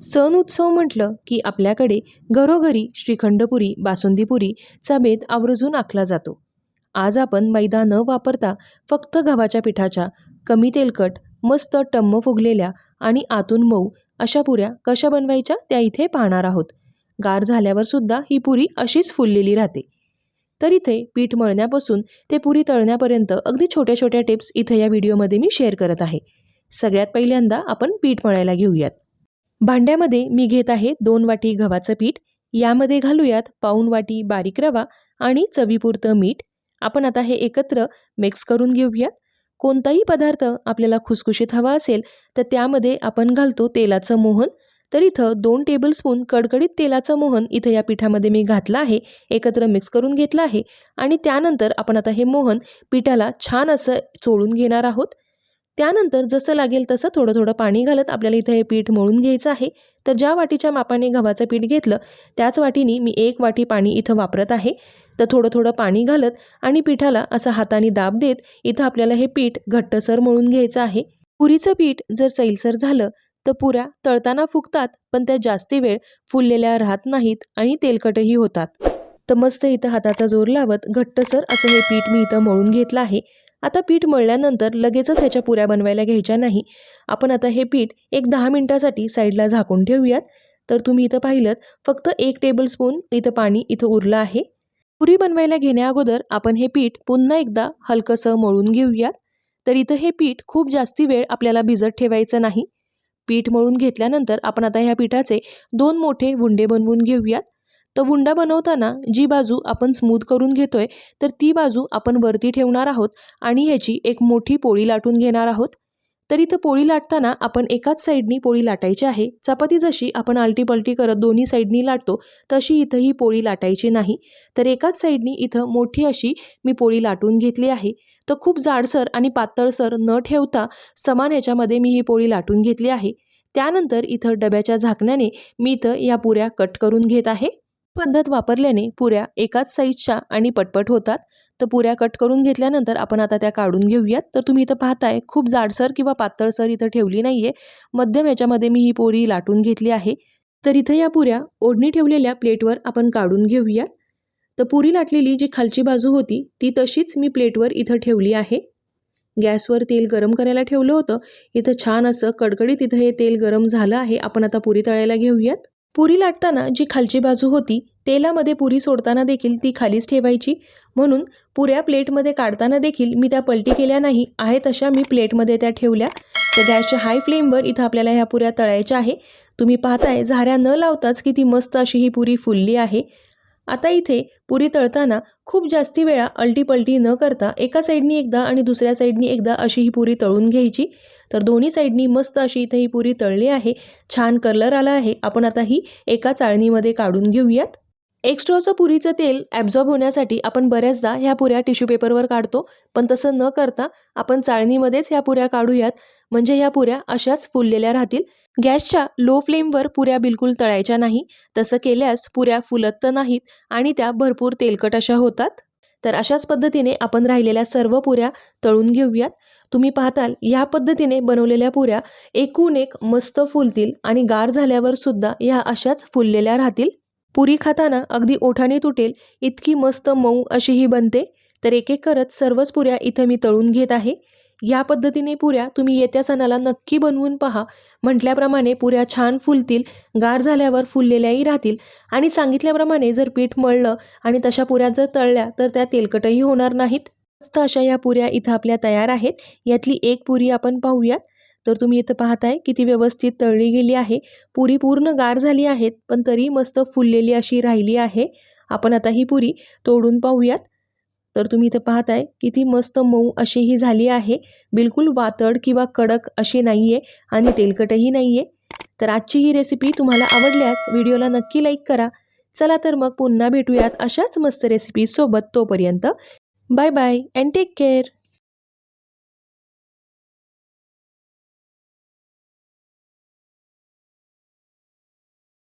सण उत्सव म्हटलं की आपल्याकडे घरोघरी श्रीखंडपुरी बासुंदीपुरीचा बेत आवर्जून आखला जातो. आज आपण मैदा न वापरता फक्त गव्हाच्या पिठाच्या कमी तेलकट मस्त टम्म फुगलेल्या आणि आतून मऊ अशा पुऱ्या कशा बनवायच्या त्या इथे पाहणार आहोत. गार झाल्यावर सुद्धा ही पुरी अशीच फुललेली राहते. तर इथे पीठ मळण्यापासून ते पुरी तळण्यापर्यंत अगदी छोट्या छोट्या टिप्स इथे या व्हिडिओमध्ये मी शेअर करत आहे. सगळ्यात पहिल्यांदा आपण पीठ मळायला घेऊयात. भांड्यामध्ये मी घेत आहे दोन वाटी गव्हाचं पीठ यामध्ये घालूयात पाऊन वाटी बारीक रवा आणि चवीपुरतं मीठ. आपण आता हे एकत्र मिक्स करून घेऊयात. कोणताही पदार्थ आपल्याला खुसखुशीत हवा असेल तर त्यामध्ये आपण घालतो तेलाचं मोहन. तर इथं दोन टेबलस्पून कडकडीत तेलाचं मोहन इथं या पिठामध्ये मी घातलं आहे एकत्र मिक्स करून घेतलं आहे आणि त्यानंतर आपण आता हे मोहन पिठाला छान असं चोळून घेणार आहोत. त्यानंतर जसं लागेल तसं थोडं थोडं पाणी घालत आपल्याला इथं हे पीठ मळून घ्यायचं आहे. तर ज्या वाटीच्या मापाने गव्हाचं पीठ घेतलं त्याच वाटीने मी एक वाटी पाणी इथं वापरत आहे. तर थोडं थोडं पाणी घालत आणि पिठाला असं हाताने दाब देत इथं आपल्याला हे पीठ घट्टसर मळून घ्यायचं आहे. पुरीचं पीठ जर सैलसर झालं तर पुऱ्या तळताना फुगतात पण त्या जास्ती वेळ फुललेल्या राहत नाहीत आणि तेलकटही होतात. तर मस्त इथं हाताचा जोर लावत घट्टसर असं हे पीठ मी इथं मळून घेतलं आहे. आता पीठ मळल्यानंतर लगेचच ह्याच्या पुऱ्या बनवायला घ्यायच्या नाही. आपण आता हे पीठ एक दहा मिनटासाठी साईडला झाकून ठेवूयात. तर तुम्ही इथं पाहिलं फक्त एक टेबलस्पून इथं पाणी इथं उरलं आहे. पुरी बनवायला घेण्या अगोदर आपण हे पीठ पुन्हा एकदा हलकंसं मळून घेऊयात. तर इथं हे पीठ खूप जास्ती वेळ आपल्याला भिजत ठेवायचं नाही. पीठ मळून घेतल्यानंतर आपण आता ह्या पिठाचे दोन मोठे वुंडे बनवून घेऊयात. तर हुंडा बनवताना जी बाजू आपण स्मूथ करून घेतोय तर ती बाजू आपण वरती ठेवणार आहोत आणि याची एक मोठी पोळी लाटून घेणार आहोत. तर इथं पोळी लाटताना आपण एकाच साईडनी पोळी लाटायची आहे. चपाती जशी आपण आलटी पलटी करत दोन्ही साईडनी लाटतो तशी इथं ही पोळी लाटायची नाही. तर एकाच साईडनी इथं मोठी अशी मी पोळी लाटून घेतली आहे. तर खूप जाडसर आणि पातळसर न ठेवता समान याच्यामध्ये मी ही पोळी लाटून घेतली आहे. त्यानंतर इथं डब्याच्या झाकण्याने मी इथं या पुऱ्या कट करून घेत आहे. पद्धत वापरल्याने पुऱ्या एकाच साईजच्या आणि पटपट होतात. तर पुऱ्या कट करून घेतल्यानंतर आपण आता त्या काढून घेऊयात. तर तुम्ही इथं पाहताय खूप जाडसर किंवा पातळसर इथं ठेवली नाही आहे मध्यम याच्यामध्ये मी ही पोरी लाटून घेतली आहे. तर इथं या पुऱ्या ओढणी ठेवलेल्या प्लेटवर आपण काढून घेऊयात. तर पुरी लाटलेली जी खालची बाजू होती ती तशीच मी प्लेटवर इथं ठेवली आहे. गॅसवर तेल गरम करायला ठेवलं होतं. इथं छान असं कडकडीत इथं हे तेल गरम झालं आहे. आपण आता पुरी तळायला घेऊयात. पुरी लाटताना जी खालची बाजू होती तेलामध्ये पुरी सोडताना देखील ती खालीच ठेवायची. म्हणून पुऱ्या प्लेटमध्ये काढताना देखील मी त्या पलटी केल्या नाही आहे तशा मी प्लेटमध्ये त्या ठेवल्या. तर गॅसच्या हाय फ्लेमवर इथं आपल्याला ह्या पुऱ्या तळायच्या आहे. तुम्ही पाहताय झाऱ्या न लावताच किती मस्त अशी ही पुरी फुलली आहे. आता इथे पुरी तळताना खूप जास्ती वेळा अल्टीपलटी न करता एका साईडनी एकदा आणि दुसऱ्या साईडनी एकदा अशी ही पुरी तळून घ्यायची. तर दोन्ही साईडनी मस्त अशी इथे ही पुरी तळली आहे. छान कलर आला आहे. आपण आता ही एका चाळणीमध्ये काढून घेऊयात. एक्स्ट्रोचं पुरीचं तेल ॲब्झॉर्ब होण्यासाठी आपण बऱ्याचदा ह्या पुऱ्या टिश्यू पेपरवर काढतो. पण तसं न करता आपण चाळणीमध्येच ह्या पुऱ्या काढूयात. म्हणजे ह्या पुऱ्या अशाच फुललेल्या राहतील. गॅसच्या लो फ्लेमवर पुऱ्या बिलकुल तळायच्या नाही तसं केल्यास पुऱ्या फुलत तर नाहीत आणि त्या भरपूर तेलकट अशा होतात. तर अशाच पद्धतीने आपण राहिलेल्या सर्व पुऱ्या तळून घेऊयात. तुम्ही पाहताल ह्या पद्धतीने बनवलेल्या पुऱ्या एकूण एक मस्त फुलतील आणि गार झाल्यावर सुद्धा ह्या अशाच फुललेल्या राहतील. पुरी खाताना अगदी ओठाने तुटेल इतकी मस्त मऊ अशी ही बनते. तर एक एक करत सर्वच पुऱ्या इथं मी तळून घेत आहे. या पद्धतीने पुऱ्या तुम्ही येत्या सणाला नक्की बनवून पहा. म्हटल्याप्रमाणे पुऱ्या छान फुलतील गार झाल्यावर फुललेल्याही राहतील. आणि सांगितल्याप्रमाणे जर पीठ मळलं आणि तशा पुऱ्या जर तळल्या तर त्या तेलकटही होणार नाहीत. मस्त अशा या पुऱ्या इथं आपल्या तयार आहेत. यातली एक पुरी आपण पाहूयात. तर तुम्ही इथं पाहताय किती व्यवस्थित तळली गेली आहे. पुरी पूर्ण गार झाली आहेत पण तरी मस्त फुललेली अशी राहिली आहे. आपण आता ही पुरी तोडून पाहूयात. तर तुम्ही इथं पाहताय किती मस्त मऊ अशी ही झाली आहे. बिलकुल वातड किंवा कडक अशी नाही आहे आणि तेलकटही नाही आहे तर आजची ही रेसिपी तुम्हाला आवडल्यास व्हिडिओला नक्की लाईक करा. चला तर मग पुन्हा भेटूयात अशाच मस्त रेसिपीसोबत तोपर्यंत. Bye bye and take care